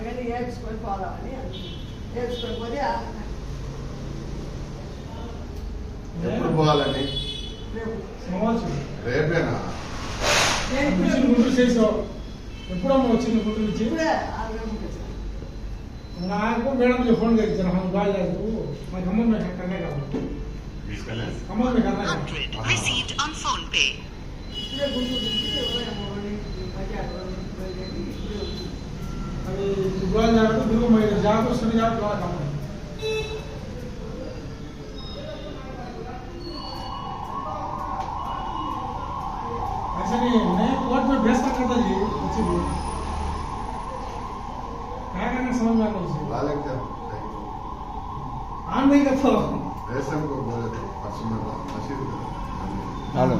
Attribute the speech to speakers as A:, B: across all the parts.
A: అందుకని ఏడ్చుకొని పోదామని ఏడ్చుకొని పోతే
B: ఎప్పుడు పోవాలని రేపేనా?
C: గుంటూరు చేసావు ఎప్పుడమ్మా వచ్చింది గుంటూరు నుంచి? నాకు మేడం
A: ఫోన్ చేస్తాను నాకు లేదు మాకు అమ్మ మీకు అక్కడనే
C: अभी दुकान जा रहा तो देखो मैं जाकर सुन जा रहा काम ऐसा नहीं मैं कोर्ट में भेजता करता जी अच्छी भी क्या करना समझ में आता है
B: వాళ్ళకి చెప్పు.
C: आन नहीं करता
B: రేషన్ को बोले थे परसों में मशीन
D: అవును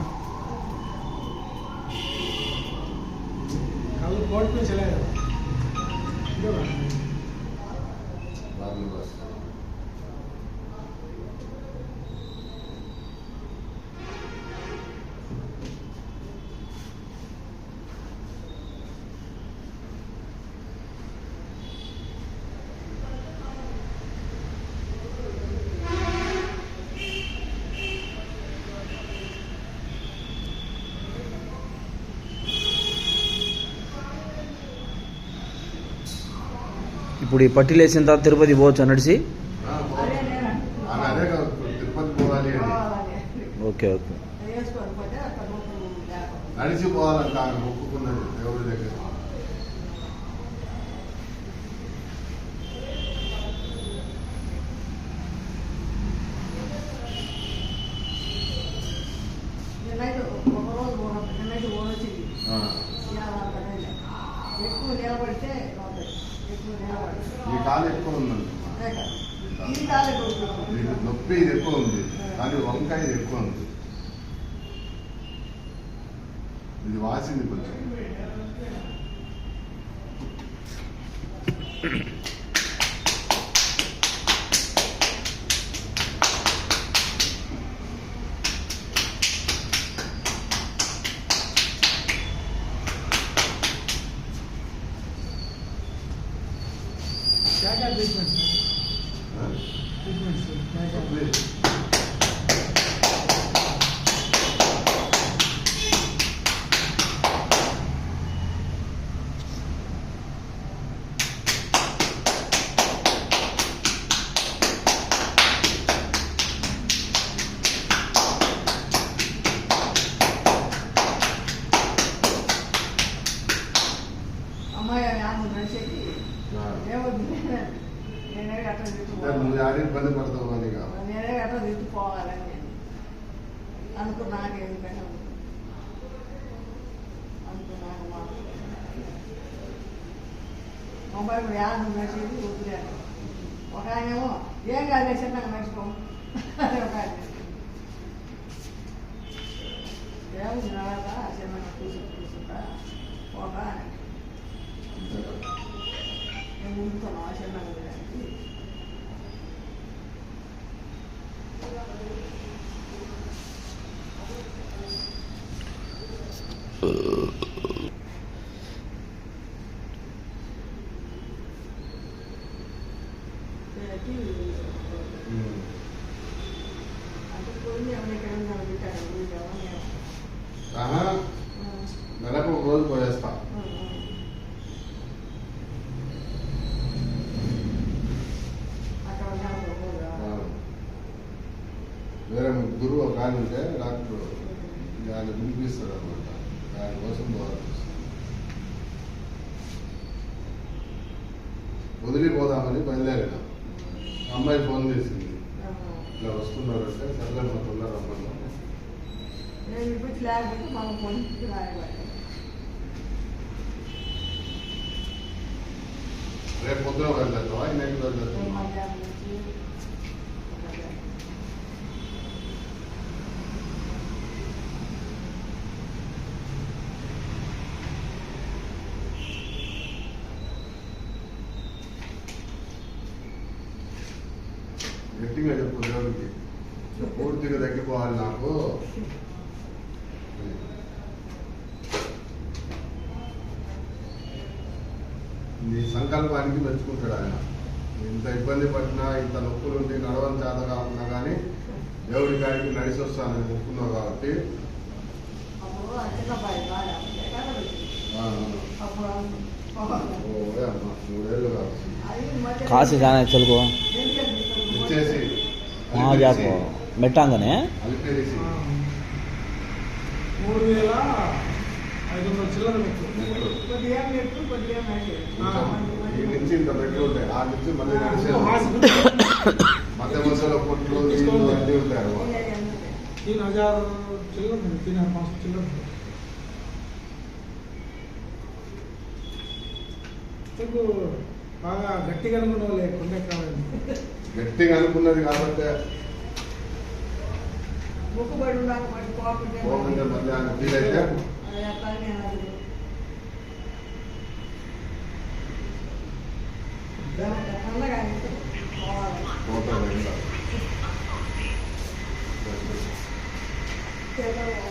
C: कल कोर्ट में चला गया
B: Violeta.
D: ఇప్పుడు ఈ పట్టీలు వేసిన తర్వాత తిరుపతి పోవచ్చు నడిచి.
A: Okay okay.
B: నడిచి పోవాలంట ఒప్పుకున్నది దేవుడి దగ్గర.
A: ఎక్కువ నిలబడితే
B: ఈ కాలు ఎక్కువ ఉందండి. నొప్పి ఇది ఎక్కువ ఉంది. కానీ వంకాయ ఇది ఎక్కువ ఉంది. ఇది వాసింది కొంచెం. ట్రీట్మెంట్స్
A: ట్రీట్మెంట్స్
B: నువ్వు ఆడ ఇబ్బంది పడతావు అని కాదు
A: నేనే అట్లా తిట్టుకోవాలని నేను అనుకున్నాను ఎందుకంటే అనుకున్నాను మాకు మొబైల్ యాడ్ నడిచేది వదిలేను ఒక ఆయనేమో ఏం కాదు చిన్నగా నడుచుకోము అదే ఒక ఆయన ఏముంది నడదా చిన్నగా కూర్చుంటా
B: నెలకు ఒక రోజు పోయేస్తా
A: అక్కడ ఉన్నప్పుడు కూడా
B: ఆ. వేరే ముగ్గురు ఒక ఆయన ఉంటే డాక్టర్ ఆయన పిలిపిస్తాడు అనమాట ఆయన కోసం పోవాలి వదిలిపోదామని బయలుదేరిన? అమ్మాయి ఫోన్ చేసింది. ఇట్లా వస్తున్నారంటే సర్లే మా తొందర రేపు పొద్దున వెళ్ళేద్దామా నెక్స్ట్ వెళ్ళేద్దామా గట్టిగా చెప్పు దేవుడికి పూర్తిగా తగ్గిపోవాలి నాకు. నీ సంకల్పానికి మెచ్చుకుంటాడు ఆయన. ఇంత ఇబ్బంది పడినా ఇంత నొప్పులు ఉండి నడవని చేత కాకుండా కానీ దేవుడి కాడికి నడిచి వస్తానని మొక్కున్నావు కాబట్టి.
D: కాశీ కానీ తెలుగు
A: ఎందుకంటే
B: ఇచ్చేసి
D: జాపు మెట్టాంగనే
B: అలిపేసి
C: మూడు వేల ఐదు వందల చిల్లర మీకు
A: కొద్దిగా ఏం పెట్టు కొద్దిగా ఏం పెట్టు.
B: ఈ నుంచి ఇంత పెట్టి ఉంటాయి ఆ నుంచి మళ్ళీ నడిచే మధ్య మధ్యలో కొట్లు నీళ్ళు అన్నీ ఉంటాయి అన్నమాట.
A: ఇయ్య, ఎందుకు?
C: तीन हजार चिल्लर है तीन हजार पाँच सौ चिल्लर है మీకు బాగా గట్టిగా అనుకున్న వాళ్ళే కొండెక్కాలని
B: గట్టిగా అనుకున్నది కాబట్టి
A: మొక్కుబడి ఉండాలి మరి పోకుంటే
B: పోకుంటే మళ్ళీ ఆయన ఫీల్ అయితే
A: అది ఎట్లా నేను అది. దానికి